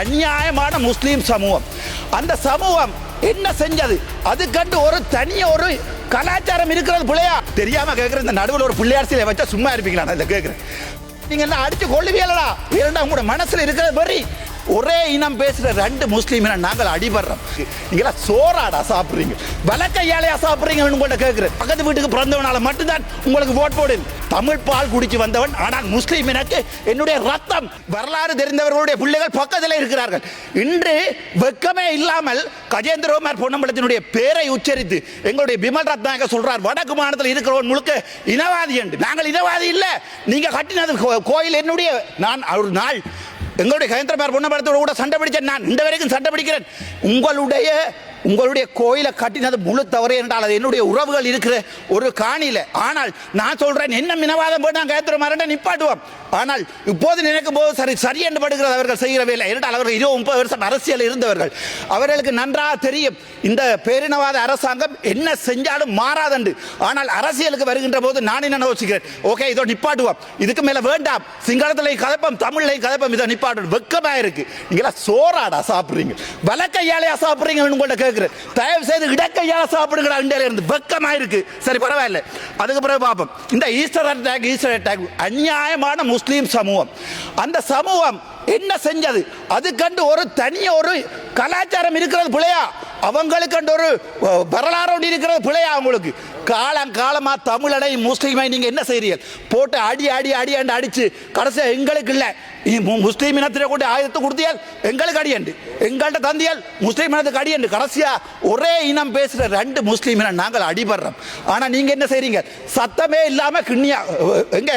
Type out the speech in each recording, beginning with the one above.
அநியாயமான முஸ்லீம் சமூகம். அந்த சமூகம் என்ன செஞ்சது? அது கண்டு ஒரு தனிய ஒரு கலாச்சாரம் இருக்கிறது பிள்ளையா? தெரியாம கேட்குற இந்த நடுவில் ஒரு பிள்ளையார் சிலை வச்சா சும்மா இருப்பீங்களா? நான் இதை கேட்குறேன் நீங்க என்ன அடிச்சு கொள்ளுவீங்களா இரண்டா உங்களோட மனசுல இருக்கிறது வரி ஒரே இனம் பேசுகிற ரெண்டு முஸ்லீம் இனம் நாங்கள் அடிபடுறோம். நீங்களா சோறாடா சாப்பிட்றீங்க. வலக்கையாலையா சாப்பிட்றீங்க உங்கள்ட்ட கேட்குறேன் பக்கத்து வீட்டுக்கு பிறந்தவனால மட்டும்தான் உங்களுக்கு ஓட் போடு தமிழ் பால் குடிச்சு வந்தவன் ஆனால் முஸ்லீம் எனக்கு என்னுடைய ரத்தம் வரலாறு தெரிந்தவர்களுடைய பிள்ளைகள் பக்கத்தில் இருக்கிறார்கள். இன்று வெக்கமே இல்லாமல் கஜேந்திரகுமார் பொன்னம்பலத்தினுடைய பேரை உச்சரித்து எங்களுடைய பிமல் ரத்னாக சொல்றார் வடக்கு மாநிலத்தில் இருக்கிறவன் முழுக்க இனவாதி என்று. நாங்கள் இனவாதி இல்லை. நீங்க கட்டினது கோயில் என்னுடைய நான் ஒரு நாள் எங்களுடைய கயந்திரமார் பொன்னம்பலத்தோட கூட சண்டை பிடிச்சேன் நான். இந்த வரைக்கும் சண்டை பிடிக்கிறேன். உங்களுடைய உங்களுடைய கோயிலை கட்டினது முழு தவறு என்றால் அது என்னுடைய உறவுகள் இருக்கிற ஒரு காணியில். ஆனால் நான் சொல்கிறேன் என்ன மினவாதம் போய் நான் கயத்திர மரண்ட நிப்பாட்டுவோம். ஆனால் இப்போது நினைக்கும் போது சரி சரி என்று படுகிறது அவர்கள் செய்கிற வேலை. என்றால் அவர்கள் இருபது முப்பது வருஷம் அரசியல் இருந்தவர்கள். அவர்களுக்கு நன்றாக தெரியும் இந்த பேரினவாத அரசாங்கம் என்ன செஞ்சாலும் மாறாதண்டு ஆனால் அரசியலுக்கு வருகின்ற போது நான் என்ன யோசிக்கிறேன்? ஓகே இதோ நிப்பாட்டுவோம். இதுக்கு மேலே வேண்டாம். சிங்களத்திலையும் கதப்பம் தமிழ்லையும் கதப்பம் இதை நிப்பாட்டு வெக்கமாக இருக்கு நீங்களா சோறாடா சாப்பிட்றீங்க. வலக்கையாலையா சாப்பிட்றீங்க உங்கள்கிட்ட கேட்கிறேன் தயவு செய்து இடக்கையால சாப்பிடுங்கடா இந்தியால இருந்து. வெக்கமாக இருக்கு சரி பரவாயில்ல. அதுக்கு பிறகு பார்ப்போம். இந்த ஈஸ்டர் அட்டாக் ஈஸ்டர் அட்டாக் அநியாயமான முஸ்லீம் சமூகம். அந்த சமூகம் என்ன செஞ்சது? அது கண்டு ஒரு தனிய ஒரு கலாச்சாரம் இருக்கிறது பிள்ளையா? அவங்களுக்கு ஒரு வரலாறு ஒன்று இருக்கிறது பிழையா அவங்களுக்கு. காலம் காலமாக தமிழனை முஸ்லீமை நீங்கள் என்ன செய்கிறீர்கள் போட்டு அடி அடி அடி அண்டு அடிச்சு கடைசியா எங்களுக்கு இல்லை. முஸ்லீம் இனத்திலே கொண்டு ஆயுதத்தை கொடுத்தியால் எங்களுக்கு அடியண்டு எங்கள்கிட்ட தந்தியால் முஸ்லீம் இனத்துக்கு அடியண்டு கடைசியாக ஒரே இனம் பேசுகிற ரெண்டு முஸ்லீம் இனம் நாங்கள் அடிபடுறோம். ஆனால் நீங்கள் என்ன செய்கிறீங்க சத்தமே இல்லாமல் கிண்ணியா எங்கே?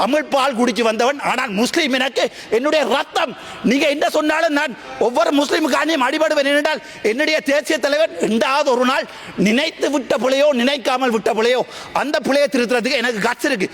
தமிழ் பால் குடிச்சு வந்தவன். ஆனால் முஸ்லீம் எனக்கு என்னுடைய ரத்தம். நீங்க என்ன சொன்னாலும் நான் ஒவ்வொரு முஸ்லீமுக்கானியும் அடிபடுவேன் என்றால் என்னுடைய தேசிய தலைவர் ரெண்டாவது ஒரு நாள் நினைத்து விட்ட பிள்ளையோ நினைக்காமல் விட்ட பிள்ளையோ அந்த பிள்ளையை திருத்துறதுக்கு எனக்கு கட்சி இருக்கு.